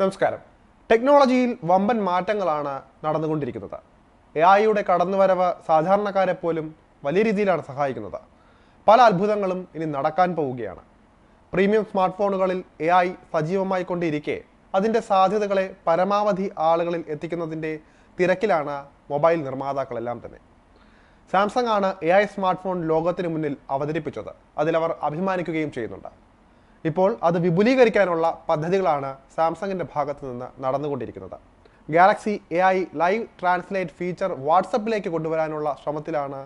നമസ്കാരം. ടെക്നോളജിയിൽ വമ്പൻ മാറ്റങ്ങളാണ് നടന്നുകൊണ്ടിരിക്കുന്നത്. എ ഐയുടെ കടന്നുവരവ് സാധാരണക്കാരെ പോലും വലിയ രീതിയിലാണ് സഹായിക്കുന്നത്. പല അത്ഭുതങ്ങളും ഇനി നടക്കാൻ പോവുകയാണ്. പ്രീമിയം സ്മാർട്ട് ഫോണുകളിൽ എ ഐ സജീവമായി കൊണ്ടിരിക്കെ അതിന്റെ സാധ്യതകളെ പരമാവധി ആളുകളിൽ എത്തിക്കുന്നതിന്റെ തിരക്കിലാണ് മൊബൈൽ നിർമ്മാതാക്കളെല്ലാം തന്നെ. സാംസങ് ആണ് എ ഐ സ്മാർട്ട് ഫോൺ ലോകത്തിന് മുന്നിൽ അവതരിപ്പിച്ചത്. അതിലവർ അഭിമാനിക്കുകയും ചെയ്യുന്നുണ്ട്. ഇപ്പോൾ അത് വിപുലീകരിക്കാനുള്ള പദ്ധതികളാണ് സാംസങ്ങിന്റെ ഭാഗത്തു നിന്ന് നടന്നുകൊണ്ടിരിക്കുന്നത്. Galaxy A I live translate feature വാട്സപ്പിലേക്ക് കൊണ്ടുവരാനുള്ള ശ്രമത്തിലാണ്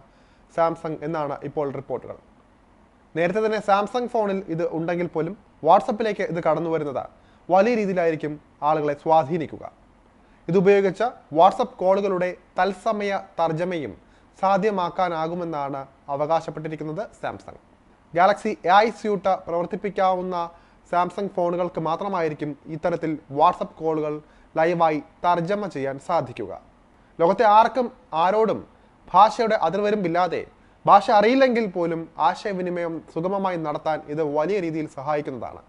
സാംസങ് എന്നാണ് ഇപ്പോൾ റിപ്പോർട്ടുകൾ. നേരത്തെ തന്നെ സാംസങ് ഫോണിൽ ഇത് ഉണ്ടെങ്കിൽ പോലും വാട്സപ്പിലേക്ക് ഇത് കടന്നു വരുന്നത് വലിയ രീതിയിലായിരിക്കും ആളുകളെ സ്വാധീനിക്കുക. ഇതുപയോഗിച്ച് വാട്സപ്പ് കോളുകളുടെ തത്സമയ തർജമയും സാധ്യമാക്കാനാകുമെന്നാണ് അവകാശപ്പെട്ടിരിക്കുന്നത് Samsung. Galaxy A I suite പ്രവർത്തിപ്പിക്കാവുന്ന Samsung ഫോണുകൾക്ക് മാത്രമായിരിക്കും ഇത്തരത്തിൽ വാട്സപ്പ് കോളുകൾ ലൈവായി തർജമ ചെയ്യാൻ സാധിക്കുക. ലോകത്തെ ആർക്കും ആരോടും ഭാഷയുടെ അതിർവരമ്പില്ലാതെ ഭാഷ അറിയില്ലെങ്കിൽ പോലും ആശയവിനിമയം സുഗമമായി നടത്താൻ ഇത് വലിയ രീതിയിൽ സഹായിക്കുന്നതാണ്.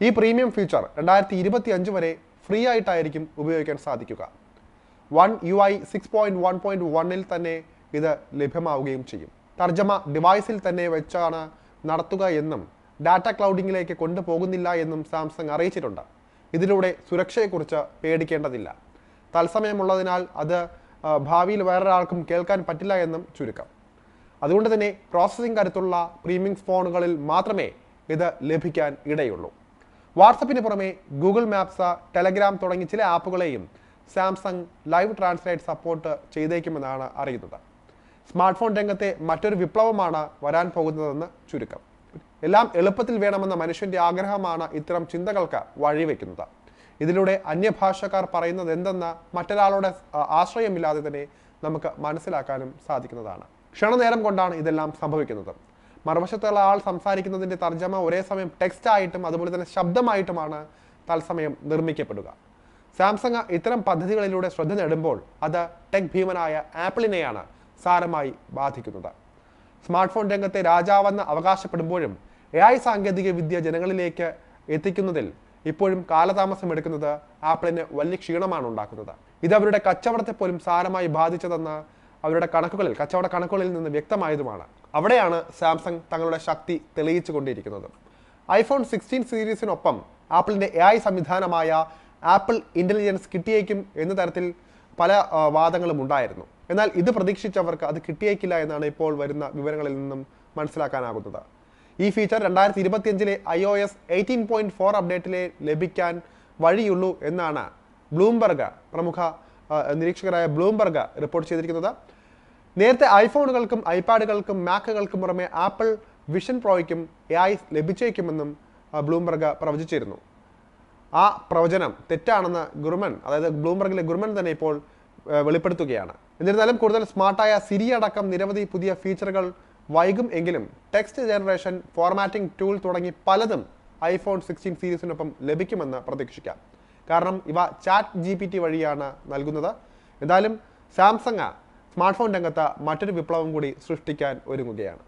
ഈ പ്രീമിയം ഫീച്ചർ രണ്ടായിരത്തി ഇരുപത്തി അഞ്ച് വരെ ഫ്രീ ആയിട്ടായിരിക്കും ഉപയോഗിക്കാൻ സാധിക്കുക. One U I six point one point വണ്ണിൽ തന്നെ ഇത് ലഭ്യമാവുകയും ചെയ്യും. തർജമ ഡിവൈസിൽ തന്നെ വെച്ചാണ് നടത്തുക എന്നും ഡാറ്റ ക്ലൗഡിങ്ങിലേക്ക് കൊണ്ടുപോകുന്നില്ല എന്നും സാംസങ് അറിയിച്ചിട്ടുണ്ട്. ഇതിലൂടെ സുരക്ഷയെക്കുറിച്ച് പേടിക്കേണ്ടതില്ല. തത്സമയമുള്ളതിനാൽ അത് ഭാവിയിൽ വേറൊരാൾക്കും കേൾക്കാൻ പറ്റില്ല എന്നും ചുരുക്കം. അതുകൊണ്ട് തന്നെ പ്രോസസ്സിംഗ് കരുത്തുള്ള പ്രീമിയം ഫോണുകളിൽ മാത്രമേ ഇത് ലഭിക്കാൻ ഇടയുള്ളൂ. വാട്സപ്പിന് പുറമെ ഗൂഗിൾ മാപ്സ് ടെലഗ്രാം തുടങ്ങി ചില ആപ്പുകളെയും സാംസങ് ലൈവ് ട്രാൻസ്ലേറ്റ് സപ്പോർട്ട് ചെയ്തേക്കുമെന്നാണ് അറിയുന്നത്. സ്മാർട്ട് ഫോൺ രംഗത്തെ മറ്റൊരു വിപ്ലവമാണ് വരാൻ പോകുന്നതെന്ന് ചുരുക്കം. എല്ലാം എളുപ്പത്തിൽ വേണമെന്ന മനുഷ്യന്റെ ആഗ്രഹമാണ് ഇത്തരം ചിന്തകൾക്ക് വഴിവെക്കുന്നത്. ഇതിലൂടെ അന്യഭാഷക്കാർ പറയുന്നത് എന്തെന്ന് മറ്റൊരാളുടെ ആശ്രയമില്ലാതെ തന്നെ നമുക്ക് മനസ്സിലാക്കാനും സാധിക്കുന്നതാണ്. ക്ഷണനേരം കൊണ്ടാണ് ഇതെല്ലാം സംഭവിക്കുന്നത്. മറുവശത്തുള്ള ആൾ സംസാരിക്കുന്നതിന്റെ തർജമ ഒരേ സമയം ടെക്സ്റ്റ് ആയിട്ടും അതുപോലെ തന്നെ ശബ്ദമായിട്ടുമാണ് തത്സമയം നിർമ്മിക്കപ്പെടുക. സാംസങ് ഇത്തരം പദ്ധതികളിലൂടെ ശ്രദ്ധ നേടുമ്പോൾ അത് ടെക് ഭീമനായ ആപ്പിളിനെയാണ് സാരമായി ബാധിക്കുന്നത്. സ്മാർട്ട് ഫോൺ രംഗത്തെ രാജാവെന്ന് അവകാശപ്പെടുമ്പോഴും എ ഐ സാങ്കേതിക വിദ്യ ജനങ്ങളിലേക്ക് എത്തിക്കുന്നതിൽ ഇപ്പോഴും കാലതാമസം എടുക്കുന്നത് ആപ്പിളിന് വലിയ ക്ഷീണമാണ് ഉണ്ടാക്കുന്നത്. ഇത് അവരുടെ കച്ചവടത്തെ പോലും സാരമായി ബാധിച്ചതെന്ന് അവരുടെ കണക്കുകളിൽ കച്ചവട കണക്കുകളിൽ നിന്ന് വ്യക്തമായതുമാണ്. അവിടെയാണ് സാംസങ് തങ്ങളുടെ ശക്തി തെളിയിച്ചു കൊണ്ടിരിക്കുന്നത് ഐഫോൺ സിക്സ്റ്റീൻ സീരീസിനൊപ്പം ആപ്പിളിന്റെ എ സംവിധാനമായ ആപ്പിൾ ഇന്റലിജൻസ് കിട്ടിയേക്കും എന്ന തരത്തിൽ പല വാദങ്ങളും ഉണ്ടായിരുന്നു. എന്നാൽ ഇത് പ്രതീക്ഷിച്ചവർക്ക് അത് കിട്ടിയേക്കില്ല എന്നാണ് ഇപ്പോൾ വരുന്ന വിവരങ്ങളിൽ നിന്നും മനസ്സിലാക്കാനാകുന്നത്. ഈ ഫീച്ചർ രണ്ടായിരത്തി ഇരുപത്തിയഞ്ചിലെ I O S eighteen point four അപ്ഡേറ്റിലെ ലഭിക്കാൻ വഴിയുള്ളൂ എന്നാണ് ബ്ലൂംബർഗ് പ്രമുഖ നിരീക്ഷകരായ ബ്ലൂംബർഗ് റിപ്പോർട്ട് ചെയ്തിരിക്കുന്നത്. നേരത്തെ ഐഫോണുകൾക്കും ഐപാഡുകൾക്കും മാക്കുകൾക്കും പുറമെ ആപ്പിൾ വിഷൻ പ്രോയ്ക്കും എ ഐ ലഭിച്ചേക്കുമെന്നും ബ്ലൂംബർഗ് പ്രവചിച്ചിരുന്നു. ആ പ്രവചനം തെറ്റാണെന്ന് ഗുർമൻ അതായത് ബ്ലൂംബർഗിലെ ഗുർമൻ തന്നെ ഇപ്പോൾ വെളിപ്പെടുത്തുകയാണ്. എന്നിരുന്നാലും കൂടുതൽ സ്മാർട്ടായ സിരി അടക്കം നിരവധി പുതിയ ഫീച്ചറുകൾ വൈകും എങ്കിലും ടെക്സ്റ്റ് ജനറേഷൻ ഫോർമാറ്റിംഗ് ടൂൾ തുടങ്ങി പലതും ഐഫോൺ സിക്സ്റ്റീൻ സീരീസിനൊപ്പം ലഭിക്കുമെന്ന് പ്രതീക്ഷിക്കാം. കാരണം ഇവ ചാറ്റ് ജി പി ടി വഴിയാണ് നൽകുന്നത്. എന്തായാലും സാംസങ് സ്മാർട്ട് ഫോൺ രംഗത്ത് മറ്റൊരു വിപ്ലവം കൂടി സൃഷ്ടിക്കാൻ ഒരുങ്ങുകയാണ്.